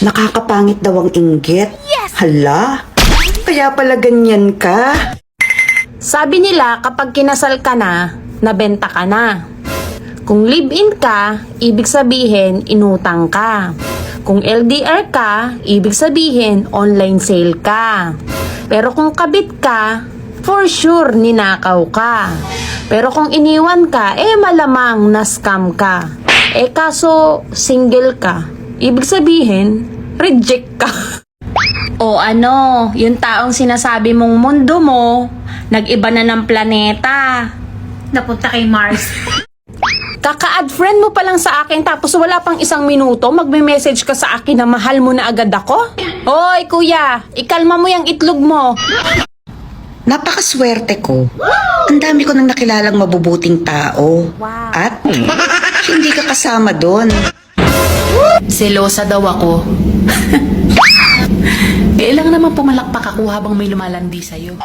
Nakakapangit daw ang inggit. Hala, kaya pala ganyan ka. Sabi nila kapag kinasal ka na, nabenta ka na. Kung live-in ka, ibig sabihin inutang ka. Kung LDR ka, ibig sabihin online sale ka. Pero kung kabit ka, for sure ninakaw ka. Pero kung iniwan ka, eh malamang na-scam ka. Eh kaso single ka, ibig sabihin reject ka. O ano, yung taong sinasabi mong mundo mo, nag-iba na ng planeta. Napunta kay Mars. Kaka-add friend mo pa lang sa akin tapos wala pang isang minuto, magme-message ka sa akin na mahal mo na agad ako? Hoy kuya, ikalma mo yung itlog mo. Napakaswerte ko. Ang dami ko nang nakilalang mabubuting tao. Wow. At hindi ka kasama doon. Selosa daw ako. Kailangan naman pumalakpak ako habang may lumalandi sa'yo.